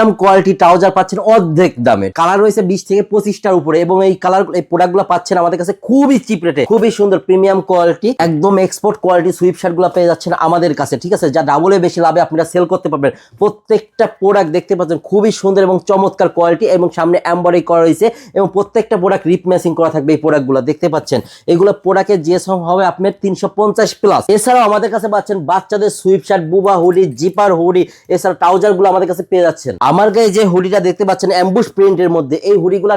Premium quality trouser পাচ্ছেন অর্ধেক দামে। কালার রয়েছে বিশ থেকে পঁচিশটার উপরে এবং এই কালার, এই প্রোডাক্টগুলো পাচ্ছেন আমাদের কাছে খুবই চিপ রেটে, খুবই সুন্দর প্রিমিয়াম কোয়ালিটি, একদম এক্সপোর্ট কোয়ালিটি সুইপ শার্টগুলো পেয়ে যাচ্ছেন আমাদের কাছে, ঠিক আছে? যা ডাবলে বেশি লাভে আপনারা সেল করতে পারবেন। প্রত্যেকটা প্রোডাক্ট দেখতে পাচ্ছেন খুবই সুন্দর এবং চমৎকার কোয়ালিটি এবং সামনে এম্বয়ডারি করা রয়েছে এবং প্রত্যেকটা প্রোডাক্ট রিপ ম্যাচিং করা থাকবে এই প্রোডাক্টগুলো, দেখতে পাচ্ছেন? এগুলো প্রোডাক্টের জিএসএম হবে আপনার তিনশো পঞ্চাশ প্লাস এছাড়াও আমাদের কাছে পাচ্ছেন বাচ্চাদের সুইপ শার্ট বুবা হুডি জিপার হুডি এছাড়া ট্রাউজারগুলো আমাদের কাছে পেয়ে যাচ্ছেন। আমার গায়ে যে হুডিটা দেখতে পাচ্ছেন অ্যাম্বুশ প্রিন্টের মধ্যে, এই হুডিগুলো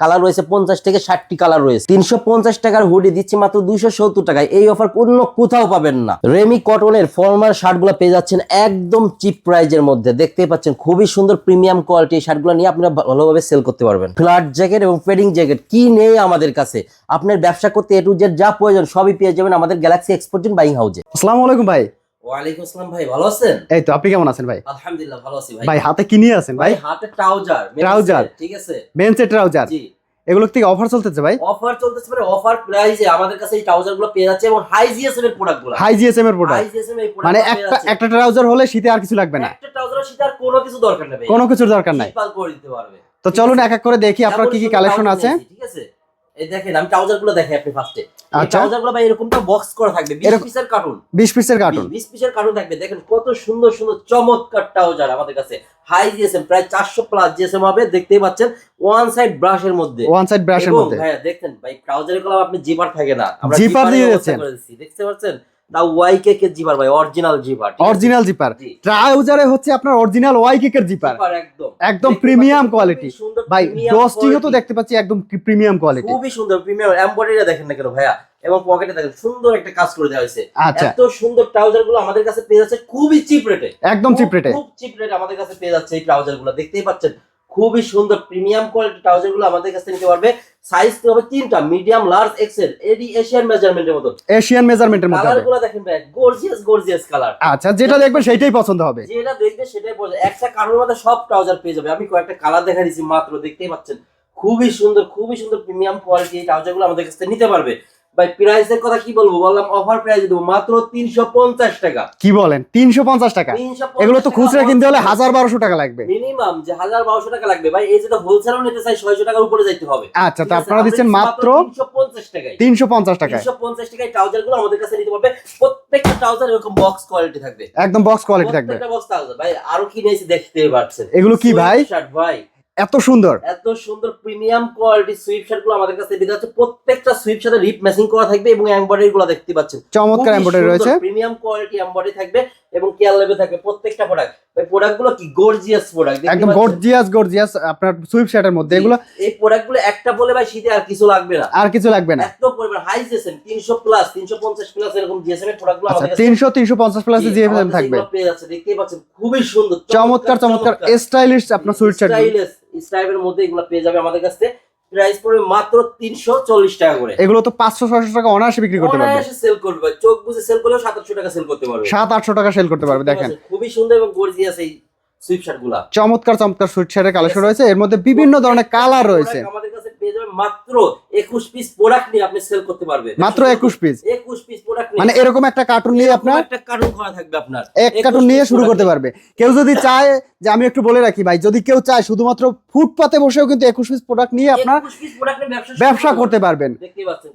কালার রয়েছে পঞ্চাশ থেকে ষাটটি কালার রয়েছে। তিনশো পঞ্চাশ টাকার হুডি দিচ্ছি মাত্র দুইশো সত্তর টাকায়। এই অফার অন্য কোথাও পাবেন না। রেমি কটনের ফর্মাল শার্টগুলো পেয়ে যাচ্ছেন একদম চিপ প্রাইজের মধ্যে। দেখতে পাচ্ছেন, খুবই সুন্দর প্রিমিয়াম কোয়ালিটি এই শার্টগুলো নিয়ে আপনারা ভালোভাবে সেল করতে পারবেন। ফ্ল্যাট জ্যাকেট এবং পেডিং জ্যাকেট কি নেই আমাদের কাছে? আপনার ব্যবসা করতে এ টু জেড যা প্রয়োজন সবই পেয়ে যাবেন আমাদের গ্যালাক্সি এক্সপোর্টিং বাইং হাউজে আসসালামু আলাইকুম ভাই। ওয়ালাইকুম আসসালাম ভাই ভালো আছেন? এই তো আপনি কেমন আছেন ভাই? আলহামদুলিল্লাহ ভালো আছি ভাই। হাতে কি নিয়ে আছেন ভাই? ভাই হাতে ট্রাউজার Trouser। ঠিক আছে? বেঞ্চের ট্রাউজার। জি। এগুলো থেকে অফার চলতেছে ভাই? অফার চলতেছে মানে অফার প্রাইসে আমাদের কাছে এই ট্রাউজারগুলো পেয়ে যাচ্ছে এবং হাই জিএসএম এর প্রোডাক্টগুলো হাই জিএসএম এর প্রোডাক্ট হাই জিএসএম এর মানে একটা একটা ট্রাউজার হলে শীতে আর কিছু লাগবে না। একটা ট্রাউজারের সাথে আর কোনো কিছু দরকার নেই কোনো কিছুর দরকার নাই। শীতকাল করে দিতে পারবে। তো চলুন এক এক করে দেখি আপনার কি কি কালেকশন আছে। ঠিক আছে? এই দেখেন আমি ট্রাউজারগুলো দেখাই আপনি ফার্স্টে আচ্ছা। ট্রাউজারগুলো ভাই এরকমটা বক্স করা থাকবে 20 পিসের কার্টুন বিশ পিসের কার্টুন 20 পিসের কার্টুন থাকবে। দেখেন কত সুন্দর সুন্দর চমৎকার ট্রাউজার আমাদের কাছে হাই জিএসএম প্রায় 400 প্লাস জিএসএম হবে দেখতেই পাচ্ছেন ওয়ান সাইড ব্রাশের মধ্যে। ওয়ান সাইড ব্রাশের মধ্যে। হ্যাঁ দেখেন ভাই ট্রাউজারের কলাম আপনি জিপার থাকে না। আমরা জিপার দিয়ে। দেখতে পাচ্ছেন? The Y K K zipper ভাই অরিজিনাল জিপার অরিজিনাল জিপার। ট্রাউজারে হচ্ছে আপনার অরিজিনাল জিপার। একদম। একদম প্রিমিয়াম কোয়ালিটি ভাই ড্রস্টিংও তো দেখতে পাচ্ছি একদম প্রিমিয়াম কোয়ালিটি খুবই সুন্দর প্রিমিয়াম এমব্রয়ডারি দেখেন না কেন ভাইয়া? এবং পকেটে দেখেন সুন্দর একটা কাজ করে দেওয়া হয়েছে। আচ্ছা। এত সুন্দর ট্রাউজারগুলো আমাদের কাছে পেয়ে যাচ্ছে খুবই চিপ রেটে একদম চিপ রেটে খুব চিপ রেটে আমাদের কাছে পেয়ে যাচ্ছে এই ট্রাউজারগুলো দেখতেই পাচ্ছেন? খুবই সুন্দর প্রিমিয়াম কোয়ালিটি ট্রাউজারগুলো আমাদের কাছে নিতে পারবে। সাইজ তো হবে তিনটা মিডিয়াম লার্জ এক্সেল এডি এশিয়ান মেজারমেন্টের মতো এশিয়ান মেজারমেন্টের মধ্যে কালারগুলো দেখেন ভাই গর্জিয়াস গর্জিয়াস কালার আচ্ছা যেটা দেখবেন সেটাই পছন্দ হবে। যেটা দেখবে সেটাই বোঝা একটা কালারের মধ্যে সব ট্রাউজার পেয়ে যাবে। আমি কয়েকটা কালার দেখা দিচ্ছি মাত্র দেখতেই পাচ্ছেন। খুবই সুন্দর খুবই সুন্দর প্রিমিয়াম কোয়ালিটি এই ট্রাউজারগুলো আমাদের কাছ থেকে নিতে পারবে। ভাই প্রাইসের কথা কি বলব? বললাম অফার প্রাইস দেবো। মাত্র তিনশো পঞ্চাশ টাকা। কি বলেন? তিনশো পঞ্চাশ টাকা? এগুলো তো খুচরা কিনতে হলে হাজার বারোশো টাকা লাগবে। মিনিমাম যে হাজার বারোশো টাকা লাগবে। ভাই এই যেটা হোলসেলও নিতে চাই ছয়শো টাকার উপরে যাইতে হবে। আচ্ছা তো আপনারা দিচ্ছেন মাত্র তিনশো পঞ্চাশ টাকায়। তিনশো পঞ্চাশ টাকায়। তিনশো পঞ্চাশ টাকায় ট্রাউজারগুলো আমাদের কাছে নিতে পারবে। প্রত্যেকটা ট্রাউজার এরকম বক্স কোয়ালিটি থাকবে। একদম বক্স কোয়ালিটি থাকবে। প্রত্যেকটা বক্স ট্রাউজার ভাই আরও কি নিয়েছি দেখতে পাচ্ছেন। এগুলো কি ভাই? শার্ট ভাই। এত সুন্দর। এত সুন্দর প্রিমিয়াম কোয়ালিটি সুইপ শার্টগুলো আমাদের কাছে দেখা যাচ্ছে প্রত্যেকটা সুইপ শার্টে রিপ ম্যাচিং করা থাকবে এবং এমব্রয়ডারি গুলো দেখতে পাচ্ছেন। চমৎকার এমব্রয়ডারি রয়েছে। প্রিমিয়াম কোয়ালিটি এমব্রয়ডারি থাকবে। এবং কেয়ার লেভেল থাকবে প্রত্যেকটা প্রোডাক্ট এই প্রোডাক্টগুলো কি গর্জিয়াস প্রোডাক্ট একদম গর্জিয়াস গর্জিয়াস আপনার সুইপ শার্টের মধ্যে এগুলো এই প্রোডাক্টগুলো একটা বলে ভাই শীতে আর কিছু লাগবে না। আর কিছু লাগবে না। এত পরিমাণ হাই জিএসএম 300 প্লাস 350 প্লাস এরকম জিএসএম এর প্রোডাক্টগুলো আচ্ছা আমাদের কাছে তিনশো তিনশো পঞ্চাশ প্লাসে যে আমাদের থাকবে। পেয়ে যাচ্ছে দেখতেই পাচ্ছেন খুবই সুন্দর চমৎকার চমৎকার স্টাইলিশ আপনার সুইট শার্ট স্টাইলিশ স্টাইলের মধ্যে এগুলো পেয়ে যাবে আমাদের কাছে প্রাইস পড়বে মাত্র 340 টাকা করে। এগুলো তো পাঁচশো ছয়শো টাকা অনায়াসে বিক্রি করতে পারবে। অনায়াসে সেল করবে। চোখ বুঝে সেল করলেও 700 টাকা সেল করতে পারবে। সাত আটশো টাকা সেল করতে পারবে দেখেন। খুবই সুন্দর এবং গর্জিয়াস এই সুইপ শার্টগুলা। চমৎকার চমৎকার সুইট শার্টের কালেকশন রয়েছে। এর মধ্যে বিভিন্ন ধরনের কালার রয়েছে। আমাদের পেয়ে যাবেন মাত্র 21 পিস প্রোডাক্ট নিয়ে আপনি সেল করতে পারবেন। মাত্র একুশ পিস 21 পিস প্রোডাক্ট মানে এরকম একটা কার্টুন নিয়ে আপনার একটা কার্টুন করা থাকবে আপনার। এক কার্টুন নিয়ে শুরু করতে পারবে। কেউ যদি চায় যে আমি একটু বলে রাখি ভাই যদি কেউ চায় শুধুমাত্র ফুটপাতে বসেও কিন্তু একুশ পিস প্রোডাক্ট নিয়ে আপনার 21 ব্যবসা করতে পারবেন।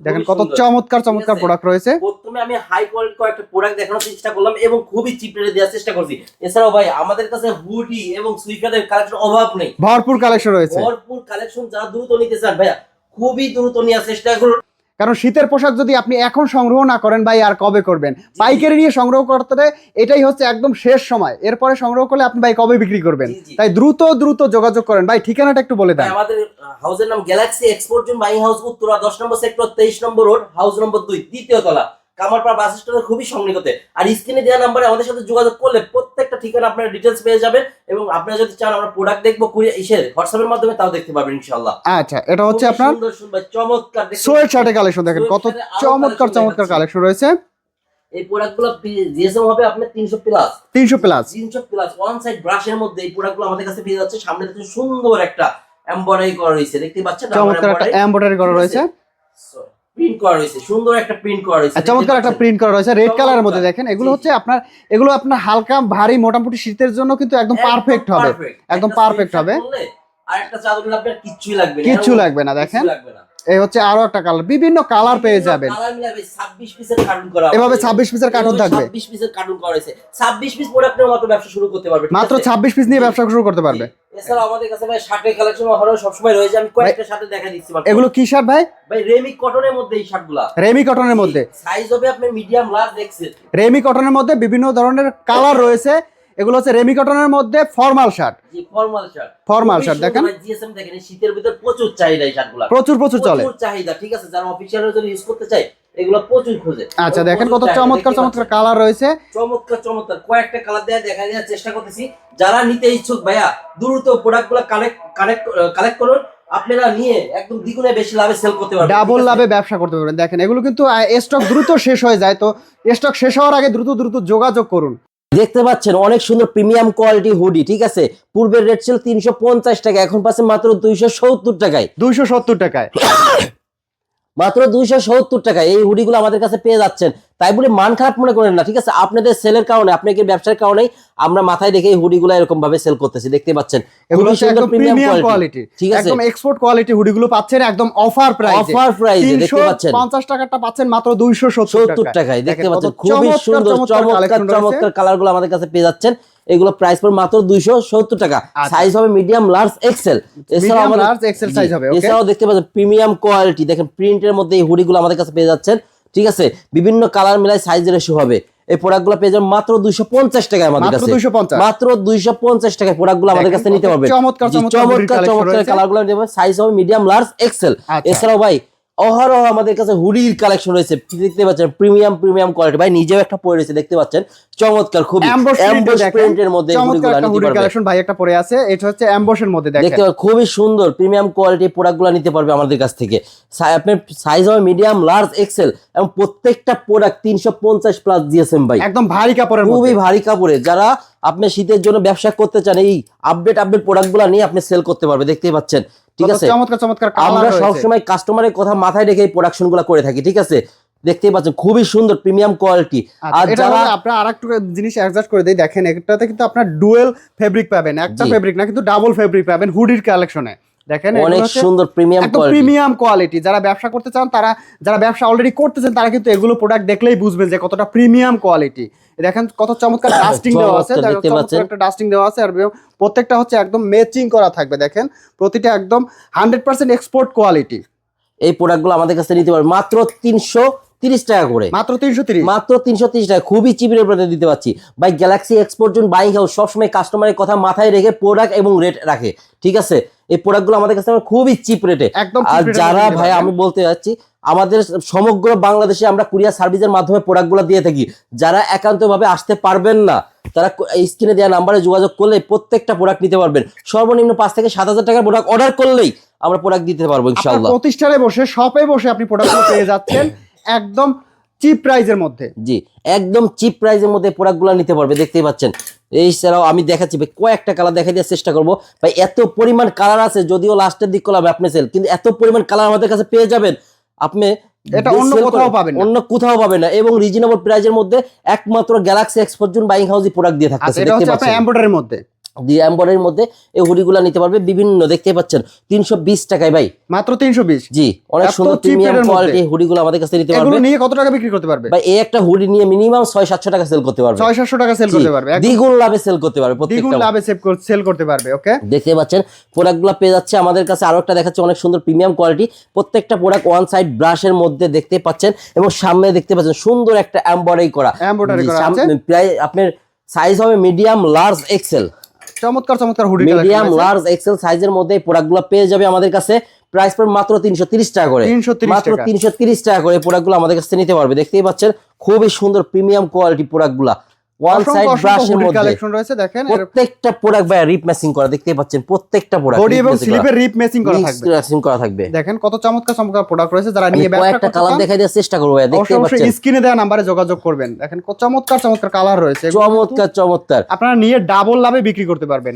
দেখেন কত চমৎকার চমৎকার প্রোডাক্ট রয়েছে। প্রথমে আমি হাই কোয়ালিটি কয়েকটা প্রোডাক্ট দেখানোর চেষ্টা করলাম এবং খুবই চিপ রেটে দেওয়ার চেষ্টা করছি। এছাড়াও ভাই আমাদের কাছে হুডি এবং সুইকারের কালেকশন অভাব নেই। ভরপুর কালেকশন রয়েছে। ভরপুর কালেকশন যারা দ্রুত নিতে চান ভাইয়া খুবই দ্রুত নেওয়ার চেষ্টা করুন। কারণ শীতের পোশাক যদি আপনি এখন সংগ্রহ না করেন ভাই আর কবে করবেন? পাইকারি নিয়ে সংগ্রহ করতে এটাই হচ্ছে একদম শেষ সময়। এরপরে সংগ্রহ করলে আপনি ভাই কবে বিক্রি করবেন। তাই দ্রুত দ্রুত যোগাযোগ করেন। ভাই ঠিকানাটা একটু বলে দেন। আমাদের হাউসের নাম Galaxy export zone buying house Uttara দশ নম্বর সেক্টর তেইশ নম্বর রোড হাউস নম্বর দুই দ্বিতীয় তলা। কামারপাড়া বাস স্ট্যান্ডের খুবই সন্নিকটে আর স্ক্রিনে দেওয়া নাম্বারে আমাদের সাথে যোগাযোগ করলে প্রত্যেকটা ঠিকানা আপনারা ডিটেলস পেয়ে যাবেন এবং আপনারা যদি চান আমরা প্রোডাক্ট দেখব ইসের হোয়াটসঅ্যাপের মাধ্যমে তাও দেখতে পারবেন ইনশাআল্লাহ। আচ্ছা এটা হচ্ছে আপনার সুন্দর সুন্দর চমৎকার সোয়েট শার্টের কালেকশন দেখেন কত চমৎকার চমৎকার কালেকশন রয়েছে। এই প্রোডাক্টগুলো জিএসএম হবে আপনার তিনশো প্লাস তিনশো প্লাস তিনশো প্লাস ওয়ান সাইড ব্রাশের মধ্যে এই প্রোডাক্টগুলো আমাদের কাছে পেয়ে যাচ্ছে। সামনে দেখুন সুন্দর একটা এমব্রয়ডারি করা রয়েছে দেখতে পাচ্ছেন? চমৎকার একটা এমব্রয়ডারি করা রয়েছে। প্রিন্ট করা রয়েছে সুন্দর একটা প্রিন্ট করা রয়েছে। চমৎকার একটা প্রিন্ট করা রয়েছে রেড কালারের মধ্যে দেখেন এগুলো হচ্ছে আপনার এগুলো আপনার হালকা ভারী মোটামুটি শীতের জন্য কিন্তু একদম পারফেক্ট হবে। একদম পারফেক্ট হবে। আর একটা চাদর আপনার কিচ্ছুই লাগবে না কিচ্ছু লাগবে না দেখেন। লাগবে না। এই হচ্ছে আরও একটা কালার বিভিন্ন কালার পেয়ে যাবেন। কালার মিলাবে 26 পিসের কার্টুন করা এভাবে 26 পিসের কার্টুন থাকবে। 26 পিসের কার্টুন করা হয়েছে। 26 পিস প্রোডাক্টের মতো ব্যবসা শুরু করতে পারবে মাত্র? 26 পিস নিয়ে ব্যবসা শুরু করতে পারবে। আমাদের কাছে ভাই শার্টের কালেকশন হলো সবসময় রয়েছে। আমি কয়েকটা শার্টে দেখা দিচ্ছি এগুলো কি শার্ট ভাই? ভাই রেমি কটনের মধ্যে এই শার্টগুলা রেমি কটনের মধ্যে। সাইজ হবে আপনি মিডিয়াম লার্জ এক্সেল রেমি কটনের মধ্যে বিভিন্ন ধরনের কালার রয়েছে। এগুলো হচ্ছে রেমি কটনের মধ্যে ফর্মাল শার্ট। জি ফর্মাল শার্ট। Formal shirt দেখেন। জিএসএম দেখেন শীতের ভিতর প্রচুর চাহিদা এই শার্টগুলা। প্রচুর প্রচুর চলে। প্রচুর চাহিদা ঠিক আছে? যারা অফিসিয়ালের জন্য ইউজ করতে চায় এগুলো প্রচুর খোঁজে। আচ্ছা দেখেন কত চমৎকার চমৎকার কালার রয়েছে। চমৎকার চমৎকার। কয়েকটা কালার দেওয়া দেখা দেওয়ার চেষ্টা করতেছি। যারা নিতে ইচ্ছুক ভাইয়া দ্রুত প্রোডাক্টগুলো কালেক্ট কালেক্ট কালেক্ট করুন। আপনারা নিয়ে একদম দ্বিগুণে বেশি লাভে সেল করতে পারবেন ডাবল লাভে ব্যবসা করতে পারবেন। দেখেন এগুলো কিন্তু স্টক দ্রুত শেষ হয়ে যায়। তো স্টক শেষ হওয়ার আগে দ্রুত দ্রুত যোগাযোগ করুন। দেখতে পাচ্ছেন অনেক সুন্দর প্রিমিয়াম কোয়ালিটি হুডি ঠিক আছে? পূর্বের রেট ছিল তিনশো পঞ্চাশ টাকা এখন পাচ্ছেন মাত্র দুইশো সত্তর টাকায়। দুইশো সত্তর টাকায়। মাত্র দুইশো সত্তর টাকা এই হুডিগুলো আমাদের কাছে পেয়ে যাচ্ছেন। তাই বলে মান খারাপ মনে করেন না ঠিক আছে? আপনাদের সেলের কারণে আপনাদের ব্যবসার কারণেই আমরা মাথায় রেখে এই হুডিগুলো এরকম ভাবে সেল করতেছি দেখতে পাচ্ছেন? এগুলো সুন্দর প্রিমিয়াম কোয়ালিটি ঠিক আছে? একদম এক্সপোর্ট কোয়ালিটি হুডিগুলো পাচ্ছেন একদম অফার প্রাইসে অফার প্রাইসে দেখতে পাচ্ছেন? পঞ্চাশ টাকাটা পাচ্ছেন মাত্র দুইশো সত্তর সত্তর টাকায়। দেখতে পাচ্ছেন? খুবই সুন্দর চমৎকার চমৎকার collection রয়েছে। চমৎকার কালারগুলো আমাদের কাছে পেয়ে যাচ্ছেন। এগুলো প্রাইস পড়বে মাত্র দুইশো সত্তর টাকা। আচ্ছা। সাইজ হবে মিডিয়াম লার্জ এক্সেল? এছাড়াও দেখতে পাচ্ছেন প্রিমিয়াম কোয়ালিটি দেখেন প্রিন্টের মধ্যে এই হুডিগুলো আমাদের কাছে পেয়ে যাচ্ছেন। ঠিক আছে? বিভিন্ন কালার মিলাই সাইজ ইস্যু হবে। এই প্রোডাক্টগুলো পেয়ে যাবেন মাত্র দুইশো পঞ্চাশ টাকায় আমাদের কাছে। মাত্র দুইশো পঞ্চাশ টাকায় প্রোডাক্টগুলো আমাদের কাছে নিতে পারবে। পারবেন চমৎকার চমৎকার কালারগুলো সাইজ হবে মিডিয়াম লার্জ এক্সেল। এছাড়াও ভাই অহরহ আমাদের কাছে হুডির কালেকশন রয়েছে। দেখতে পাচ্ছেন? প্রিমিয়াম প্রিমিয়াম কোয়ালিটি ভাই নিজেও একটা পরে রয়েছে দেখতে পাচ্ছেন? চমৎকার খুবই। Amboss অ্যাম্বস প্রিন্টের মধ্যে হুডি কালেকশন ভাই একটা পরে আছে। এটা হচ্ছে অ্যাম্বসের মধ্যে দেখেন। দেখতে খুবই সুন্দর প্রিমিয়াম কোয়ালিটি প্রোডাক্টগুলো নিতে পারবে আমাদের কাছ থেকে। আপনার সাইজ হবে মিডিয়াম লার্জ এক্সেল এবং প্রত্যেকটা প্রোডাক্ট তিনশো পঞ্চাশ প্লাস জিএসএম ভাই। একদম ভারী কাপড়ের খুবই ভারী কাপড়ে। যারা আপনি শীতের জন্য ব্যবসা করতে চান এই আপডেট আপডেট প্রোডাক্টগুলো নিয়ে আপনি সেল করতে পারবে দেখতেই পাচ্ছেন। ঠিক আছে? চমৎকার চমৎকার আমরা সবসময় কাস্টমারের কথা মাথায় রেখে এই প্রোডাকশনগুলো করে থাকি ঠিক আছে? দেখতেই পাচ্ছেন খুবই সুন্দর প্রিমিয়াম কোয়ালিটি আচ্ছা, আর এটা যারা আপনারা আপনার আরেকটু জিনিস অ্যাডজাস্ট করে দেই দেখেন এটাতে কিন্তু আপনার ডুয়েল ফেব্রিক পাবেন একটা ফেব্রিক না কিন্তু ডাবল ফেব্রিক পাবেন হুডির কালেকশনে দেখেন অনেক সুন্দর প্রিমিয়াম কোয়ালিটি প্রিমিয়াম কোয়ালিটি যারা ব্যবসা করতে চান তারা যারা ব্যবসা অলরেডি করতেছেন তারা কিন্তু এগুলো প্রোডাক্ট দেখলেই বুঝবেন যে কতটা প্রিমিয়াম কোয়ালিটি দেখেন কত চমৎকার ডাস্টিং দেওয়া আছে। একটা ডাস্টিং দেওয়া আছে আর প্রত্যেকটা হচ্ছে একদম ম্যাচিং করা থাকবে দেখেন। প্রতিটা একদম হান্ড্রেড পার্সেন্ট এক্সপোর্ট কোয়ালিটি এই প্রোডাক্টগুলো আমাদের কাছে নিতে পারবে। মাত্র তিনশো তিরিশ টাকা করে। মাত্র তিনশো তিরিশ? মাত্র তিনশো তিরিশ টাকা। খুবই চিপ রেটে দিতে পারছি। ভাই Galaxy export zone buying house সবসময় কাস্টমারের কথা মাথায় রেখে প্রোডাক্ট এবং রেট রাখে। ঠিক আছে? এই প্রোডাক্টগুলো আমাদের কাছে খুবই চিপ রেটে একদম আর যারা ভাই আমি বলতে যাচ্ছি আমাদের সমগ্র বাংলাদেশে আমরা কুরিয়ার সার্ভিসের মাধ্যমে প্রোডাক্টগুলো দিয়ে থাকি। যারা একান্তভাবে আসতে পারবেন না তারা স্ক্রিনে দেওয়া নাম্বারে যোগাযোগ করলে প্রত্যেকটা প্রোডাক্ট নিতে পারবেন। সর্বনিম্ন পাঁচ থেকে সাত হাজার টাকার প্রোডাক্ট অর্ডার করলেই আমরা প্রোডাক্ট দিতে পারব ইনশাল্লাহ প্রতিষ্ঠানে বসে শপে বসে আপনি প্রোডাক্টগুলো পেয়ে যাচ্ছেন। একদম চিপ প্রাইজের মধ্যে। জি একদম চিপ প্রাইসের মধ্যে প্রোডাক্টগুলো নিতে পারবে দেখতেই পাচ্ছেন। এই ছাড়াও আমি দেখাচ্ছি ভাই কয়েকটা কালার দেখা দেওয়ার চেষ্টা করব। ভাই এত পরিমাণ কালার আছে যদিও লাস্টের দিক করলাম আপনি সেল কিন্তু এত পরিমাণ কালার আমাদের কাছে পেয়ে যাবেন। আপনি এটা যে অন্য কোথাও পাবেন অন্য কোথাও পাবেন না। এবং রিজনেবল প্রাইসের মধ্যে একমাত্র গ্যালাক্সি এক্সপোর্ট বাইং হাউসই প্রোডাক্ট দিয়ে আচ্ছা এটা হচ্ছে আপনার এমব্রয়ডারির মধ্যে। দি এম্বরের মধ্যে এই হুডিগুলো নিতে পারবে। বিভিন্ন দেখতে পাচ্ছেন তিনশো বিশ টাকায় ভাই। মাত্র তিনশো বিশ? জি অনেক সুন্দর প্রিমিয়াম কোয়ালিটি হুডিগুলো আমাদের কাছে নিতে এগুলো পারবে। নিয়ে কত টাকা বিক্রি করতে পারবে? ভাই এই একটা হুডি নিয়ে মিনিমাম ছয় সাতশো টাকা সেল করতে পারবে। ছয় সাতশো টাকা সেল করতে পারবে দ্বিগুণ লাভে সেল করতে পারবে দ্বিগুণ লাভে সেল করতে পারবে ওকে দেখতে পাচ্ছেন প্রোডাক্টগুলো পেয়ে যাচ্ছে আমাদের কাছে। আরও একটা দেখাচ্ছে অনেক সুন্দর প্রিমিয়াম কোয়ালিটি প্রত্যেকটা প্রোডাক্ট ওয়ান সাইড ব্রাশের মধ্যে দেখতে পাচ্ছেন এবং সামনে দেখতে পাচ্ছেন সুন্দর একটা এমব্রয়ডারি করা। Embroidery করা আছে। প্রায় আপনার সাইজ হবে মিডিয়াম লার্জ এক্সেল চমৎকার চমৎকার হুডি মিডিয়াম লার্জ এক্সেল সাইজের মধ্যে প্রোডাক্টগুলো পেয়ে যাবে আমাদের কাছে প্রাইস পড়বে মাত্র তিনশো তিরিশ টাকা করে। 330 মাত্র টাকা। তিনশো তিরিশ টাকা করে প্রোডাক্টগুলো আমাদের কাছে নিতে পারবে। দেখতেই পাচ্ছেন খুবই সুন্দর প্রিমিয়াম কোয়ালিটি প্রোডাক্টগুলা ওয়ান সাইড ব্রাশের মধ্যে কালেকশন রয়েছে দেখেন প্রত্যেকটা প্রোডাক্ট ভাই রিপ ম্যাচিং করা দেখতেই পাচ্ছেন প্রত্যেকটা প্রোডাক্ট বডি এবং স্লিপের রিপ ম্যাচিং করা থাকবে। ম্যাচিং করা থাকবে। দেখেন কত চমৎকার চমৎকার প্রোডাক্ট রয়েছে যারা নিয়ে ব্যবসা কয়েকটা করতে কালার দেখাই দেওয়ার চেষ্টা করব ভাই দেখতে পাচ্ছেন। স্ক্রিনে দেওয়া নাম্বারে যোগাযোগ করবেন। দেখেন কত চমৎকার চমৎকার কালার রয়েছে। চমৎকার চমৎকার। আপনারা নিয়ে ডাবল লাভে বিক্রি করতে পারবেন।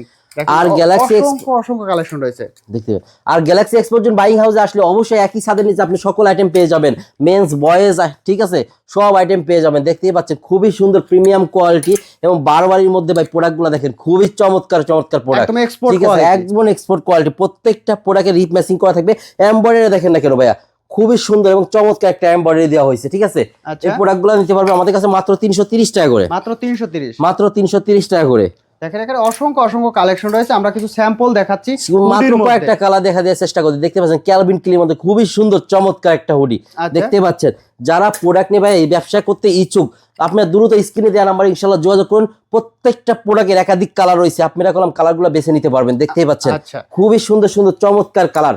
আর Galaxy অসংখ্য অসংখ্য কালেকশন রয়েছে। দেখতে আর গ্যালাক্সি এক্সপোর্ট বাইং হাউসে আসলে অবশ্যই একই ছাদের নিচে আপনি সকল আইটেম পেয়ে যাবেন। মেন্স বয়েজ ঠিক আছে? সব আইটেম পেয়ে যাবেন। দেখতেই পাচ্ছেন খুবই সুন্দর প্রিমিয়াম কোয়ালিটি এবং বারবারির মধ্যে ভাই প্রোডাক্টগুলো দেখেন খুবই চমৎকার চমৎকার প্রোডাক্ট ঠিক আছে। একদম এক্সপোর্ট কোয়ালিটি প্রত্যেকটা প্রোডাক্টে রিপ ম্যাচিং করা থাকবে। এমব্রয়ডারি দেখেন না কেন ভাইয়া? খুবই সুন্দর এবং চমৎকার একটা এমব্রয়ডারি দেওয়া হয়েছে ঠিক আছে? আচ্ছা। এই প্রোডাক্টগুলো নিতে পারবে আমাদের কাছে মাত্র তিনশো টাকা করে। মাত্র তিনশো মাত্র তিনশো টাকা করে। দেখেন এখানে অসংখ্য অসংখ্য কালেকশন রয়েছে। আমরা কিছু স্যাম্পল দেখাচ্ছি মাত্র কয়েকটা কালার দেখা দেওয়ার চেষ্টা করছি। দেখতে পাচ্ছেন ক্যালভিন ক্লির মধ্যে খুবই সুন্দর চমৎকার একটা হুডি। আচ্ছা। দেখতে পাচ্ছেন যারা প্রোডাক্ট নিয়ে ভাই এই ব্যবসা করতে ইচ্ছুক আপনার দ্রুত স্ক্রিনে দেওয়া নাম্বার ইনশাল্লাহ যোগাযোগ করুন। প্রত্যেকটা প্রোডাক্টের একাধিক কালার রয়েছে। আপনারা কলম কালারগুলো বেছে নিতে পারবেন। দেখতেই পাচ্ছেন। আচ্ছা। খুবই সুন্দর সুন্দর চমৎকার কালার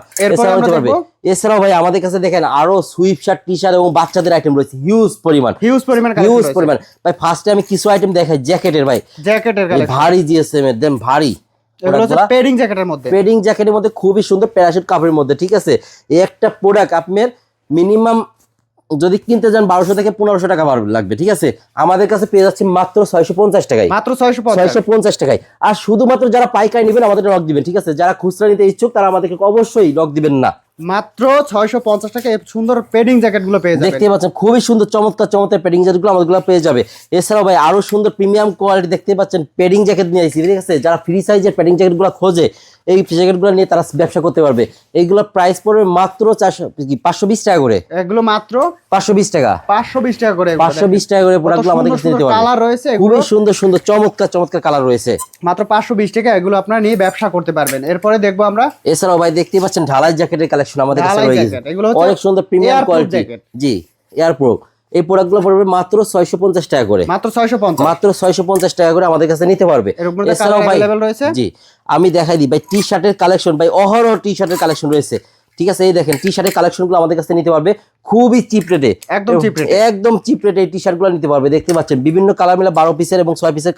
হতে পারবে। এছাড়াও ভাই আমাদের কাছে দেখেন আরও সুইপ শার্ট টি শার্ট এবং বাচ্চাদের আইটেম রয়েছে। হিউজ পরিমাণ। হিউজ পরিমাণ হিউজ পরিমাণ। ভাই ফার্স্টে আমি কিছু আইটেম দেখাই। জ্যাকেটের ভাই। জ্যাকেটের ভারী জিএসএম এর দেন ভারী। পেডিং জ্যাকেটের মধ্যে। পেডিং জ্যাকেটের মধ্যে খুবই সুন্দর প্যারাশুট কাপড়ের মধ্যে ঠিক আছে? এই একটা প্রোডাক্ট আপনার মিনিমাম যদি কিনতে যান বারোশো থেকে পনেরোশো টাকা লাগবে ঠিক আছে? আমাদের কাছে পেয়ে যাচ্ছে মাত্র ছয়শো পঞ্চাশ টাকায়। মাত্র ছয়শো পঞ্চাশ। ছয়শো পঞ্চাশ টাকায়। আর শুধুমাত্র যারা পাইকারি নেবেন আমাদের নক দিবেন ঠিক আছে? যারা খুচরা নিতে ইচ্ছুক তারা আমাদেরকে অবশ্যই নক দিবেন না। মাত্র ছয়শো পঞ্চাশ টাকা সুন্দর পেডিং জ্যাকেটগুলো পেয়ে দেখতে পাচ্ছেন খুবই সুন্দর চমৎকার চমৎকার পেডিং জ্যাকেটগুলো আমাদেরগুলো পেয়ে যাবে। এছাড়াও ভাই আরও সুন্দর প্রিমিয়াম কোয়ালিটি দেখতে পাচ্ছেন পেডিং জ্যাকেট নিয়ে আসছি ঠিক আছে? যারা ফ্রি সাইজের পেডিং জ্যাকেটগুলো খোঁজে এই জ্যাকেটগুলো নিয়ে তারা ব্যবসা করতে পারবে। এইগুলোর প্রাইস পড়বে মাত্র চারশো কি পাঁচশো বিশ টাকা করে। এগুলো মাত্র পাঁচশো বিশ টাকা। পাঁচশো বিশ টাকা করে পাঁচশো বিশ টাকা করে প্রোডাক্টগুলো আমাদের কাছে নিতে কালার রয়েছে খুবই সুন্দর সুন্দর চমৎকার চমৎকার কালার রয়েছে। মাত্র পাঁচশো বিশ টাকা এগুলো আপনারা নিয়ে ব্যবসা করতে পারবেন। এরপরে দেখব আমরা এছাড়াও ভাই দেখতে পাচ্ছেন ঢালাই জ্যাকেটের কালেকশন আমাদের কাছে রয়েছে। অনেক সুন্দর প্রিমিয়াম কোয়ালিটি জি এয়ারপ্রো এই প্রোডাক্টগুলো পড়বে মাত্র ছয়শো পঞ্চাশ টাকা করে। মাত্র ছয়শো পঞ্চাশ? মাত্র ছয়শো পঞ্চাশ টাকা করে আমাদের কাছে নিতে পারবে। এছাড়াও ভাই জি আমি দেখাই দিই। ভাই টি শার্টের কালেকশন ভাই অহরহ টি শার্টের কালেকশন রয়েছে। ঠিক আছে এই দেখেন টি শার্টের কালেকশনগুলো আমাদের কাছে নিতে পারবে। খুবই চিপ রেটে একদম চিপ এ। একদম চিপ রেটে এই টি শার্টগুলো নিতে পারবে। দেখতে পাচ্ছেন বিভিন্ন কালার মিলে বারো পিসের এবং ছয় পিসের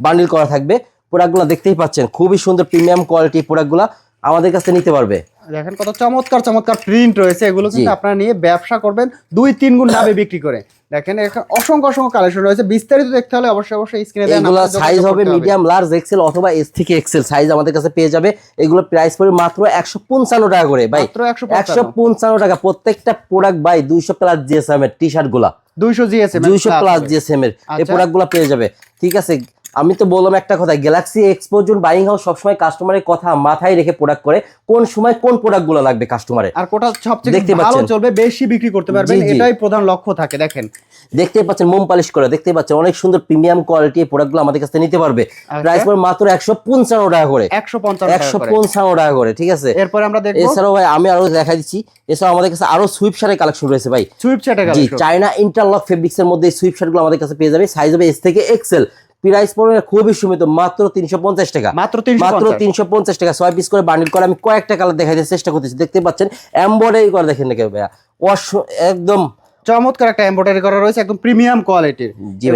বান্ডিল করা থাকবে। প্রোডাক্টগুলো দেখতেই পাচ্ছেন খুবই সুন্দর প্রিমিয়াম কোয়ালিটি প্রোডাক্টগুলা। আমাদের কাছে নিতে পারবে। দেখেন কত চমৎকার চমৎকার প্রিন্ট রয়েছে। এগুলো কিন্তু আপনারা নিয়ে ব্যবসা করবেন দুই তিন গুণ লাভে বিক্রি করে। দেখেন এখানে অসংখ্য অসংখ্য কালেকশন রয়েছে। বিস্তারিত দেখতে হলে অবশ্যই অবশ্যই স্ক্রিনে দেন এগুলো সাইজ হবে মিডিয়াম লার্জ এক্সেল অথবা এস থেকে এক্সেল সাইজ আমাদের কাছে পেয়ে যাবে। এগুলো প্রাইস পড়বে মাত্র একশো পঞ্চান্ন টাকা করে। ভাই মাত্র একশো একশো পঞ্চান্ন টাকা। প্রত্যেকটা প্রোডাক্ট ভাই দুইশো প্লাস জিএসএম এর টি শার্টগুলা। দুইশো জিএসএম দুইশো প্লাস জিএসএম এর। এই আচ্ছা। প্রোডাক্টগুলা পেয়ে যাবে। ঠিক আছে? আমি তো বললাম একটা কথা গ্যালাক্সি এক্সপোজন বাইং হাউস সবসময় কাস্টমারের কথা মাথায় রেখে প্রোডাক্ট করে কোন সময় কোন প্রোডাক্টগুলো লাগবে কাস্টমারের আর কোটা সবচেয়ে দেখতে ভালো চলবে বেশি বিক্রি করতে পারবেন জি, জি। এটাই প্রধান লক্ষ্য থাকে দেখেন। দেখতে পাচ্ছেন মোম পালিশ করে দেখতে পাচ্ছেন অনেক সুন্দর প্রিমিয়াম কোয়ালিটি এই প্রোডাক্টগুলো আমাদের কাছে নিতে পারবে। প্রাইস পড়বে মাত্র একশো পঞ্চান্ন টাকা করে। একশো পঞ্চান্ন একশো টাকা করে। পঞ্চান্ন টাকা করে ঠিক আছে? এরপরে আমরা দেখব এছাড়াও ভাই আমি আরও দেখা দিচ্ছি এছাড়াও আমাদের কাছে আরও সুইপ শার্টের কালেকশন রয়েছে ভাই। সুইপ জি কালেকশন চাইনা ইন্টারলক ফেব্রিক্স এর মধ্যে সুইপ শার্টগুলো আমাদের কাছে পেয়ে যাবে সাইজ হবে এস থেকে এক্সেল প্রাইস পড়বে খুবই সীমিত মাত্র তিনশো পঞ্চাশ টাকা। মাত্র মাত্র তিনশো পঞ্চাশ টাকা। ছয় পিস করে বান্ডিল করে আমি কয়েকটা কালার দেখাইতে চেষ্টা করতেছি। দেখতে পাচ্ছেন এমব্রয়ডারি করে দেখেন নাকি ভাইয়া। একদম চমৎকার একটা এমব্রয়ডারি করা রয়েছে একদম প্রিমিয়াম কোয়ালিটির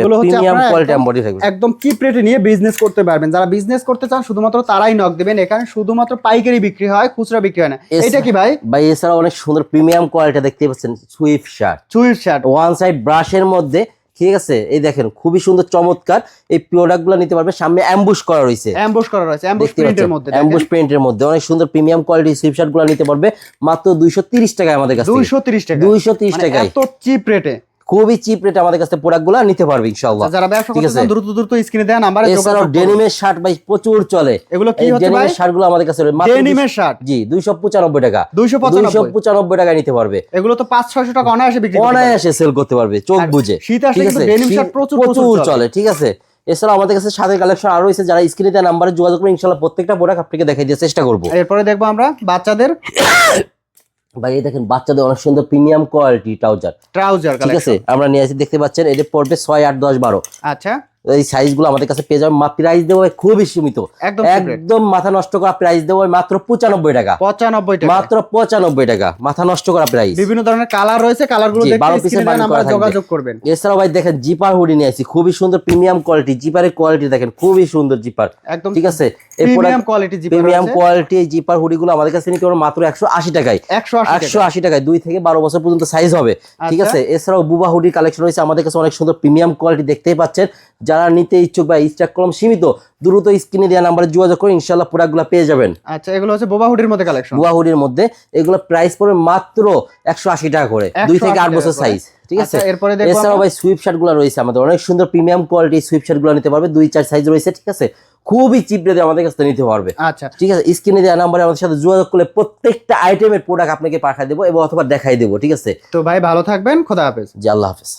quality embroidery থাকবে। একদম চিপ রেটে নিয়ে বিজনেস করতে পারবেন। যারা বিজনেস করতে চান শুধুমাত্র তারাই নক দিবেন। এখানে শুধুমাত্র পাইকারি বিক্রি হয় খুচরা বিক্রি হয় না। এটা কি ভাই? ভাই এছাড়া অনেক সুন্দর প্রিমিয়াম কোয়ালিটি দেখতে পাচ্ছেন swift shirt sweet shirt one side ব্রাশের মধ্যে ঠিক আছে? এই দেখেন খুবই সুন্দর চমৎকার। এই প্রোডাক্টগুলো নিতে পারবে। সামনে অ্যাম্বুশ করা রয়েছে। অ্যাম্বুশ করা রয়েছে। অ্যাম্বুশ প্রিন্টের মধ্যে অ্যাম্বুশ প্রিন্টের মধ্যে। অনেক সুন্দর প্রিমিয়াম কোয়ালিটি সুইপশার্টগুলো নিতে পারবে। মাত্র দুইশো তিরিশ টাকায় আমাদের কাছে দুইশো তিরিশ টাকা দুইশো তিরিশ মানে টাকায়। এত চিপ রেটে খুবই চিপ রেটে আমাদের কাছে প্রোডাক্টগুলো নিতে পারবে ইনশাল্লাহ যারা ব্যবসা করতে চান দ্রুত দ্রুত স্ক্রিনে দেন নাম্বারে এছাড়াও ডেনিমের শার্ট ভাই প্রচুর চলে। এগুলো কি হচ্ছে ভাই? ডেনিমের শার্টগুলো আমাদের কাছে রয়েছে মাত্র ডেনিমের শার্ট জি দুইশো পঁচানব্বই টাকা। দুইশো দুইশো পঁচানব্বই পঁচানব্বই নিতে পারবে। এগুলো তো পাঁচ ছয়শো টাকা অনায়াসে বিক্রি। অনায়াসে সেল করতে পারবে চোখ বুঝে। শীত আসলে ঠিক কিন্তু denim শীত প্রচুর প্রচুর চলে। ঠিক আছে? এছাড়াও আমাদের কাছে সাথে কালেকশন আরও রয়েছে যারা স্ক্রিনে দেওয়া নাম্বারে যোগাযোগ করে ইনশাল্লাহ প্রত্যেকটা প্রোডাক্ট আপনাকে দেখাই দেওয়ার চেষ্টা করব। এরপরে দেখব আমরা বাচ্চাদের ভাই এই দেখেন বাচ্চাদের অনেক সুন্দর প্রিমিয়াম কোয়ালিটি ট্রাউজার। ট্রাউজার ঠিক আছে? আমরা নিয়ে আসি দেখতে পাচ্ছেন এটা পড়বে ছয় আট দশ বারো। আচ্ছা। এই সাইজগুলো আমাদের কাছে পেয়ে যাবে। প্রাইস দেবো খুবই সীমিত। একদম মাথা নষ্ট করা প্রাইস দেবো মাত্র পঁচানব্বই টাকা। পঁচানব্বই টাকা। মাত্র পঁচানব্বই টাকা। মাথা নষ্ট করা প্রাইস বিভিন্ন ধরনের কালার রয়েছে কালারগুলো জি, দেখতে 12 piece এর স্ক্রিনে bundle নাম্বারে করা থাকবে। যোগাযোগ করবেন। এছাড়াও ভাই দেখেন জিপার হুডি নিয়ে আসি। খুবই সুন্দর প্রিমিয়াম কোয়ালিটি জিপারের কোয়ালিটি দেখেন খুবই সুন্দর জিপার একদম ঠিক আছে? Premium quality zipper premium quality zipper hoodie গুলো আমাদের কাছে নিতে মাত্র একশো আশি টাকায়। একশো আশি একশো আশি টাকায়। দুই থেকে বারো বছর পর্যন্ত সাইজ হবে। ঠিক আচ্ছা। আছে? এছাড়াও বুবা হুডির কালেকশন রয়েছে। আমাদের কাছে অনেক সুন্দর প্রিমিয়াম কোয়ালিটি দেখতেই পাচ্ছেন। যারা নিতে ইচ্ছুক বা স্টক কলম সীমিত দ্রুত স্ক্রিনে দেওয়া নাম্বারে যোগাযোগ করে ইনশাল্লাহ প্রোডাক্টগুলো পেয়ে যাবেন। আচ্ছা এগুলো হচ্ছে বোবা হুডির মধ্যে কালেকশন গুয়াহুডির মধ্যে এগুলো প্রাইস পড়বে মাত্র একশো আশি টাকা করে দুই থেকে আট বছর সাইজ ঠিক আছে? আচ্ছা, এরপরে এছাড়াও ভাই সুইপ শার্টগুলো রয়েছে আমাদের অনেক সুন্দর প্রিমিয়াম কোয়ালিটি সুইপ নিতে পারবে দুই চার সাইজ রয়েছে ঠিক আছে? খুবই চিপ রেটে আমাদের কাছ নিতে পারবে। আচ্ছা। ঠিক আছে স্ক্রিনে দেওয়া নাম্বারে আমাদের সাথে যোগাযোগ করলে প্রত্যেকটা আইটেমের প্রোডাক্ট আপনাকে পাঠিয়ে দেবো এবং অথবা দেখাই দেবো ঠিক আছে? তো ভাই ভালো থাকবেন খোদা হাফেজ। জি আল্লাহ হাফেজ।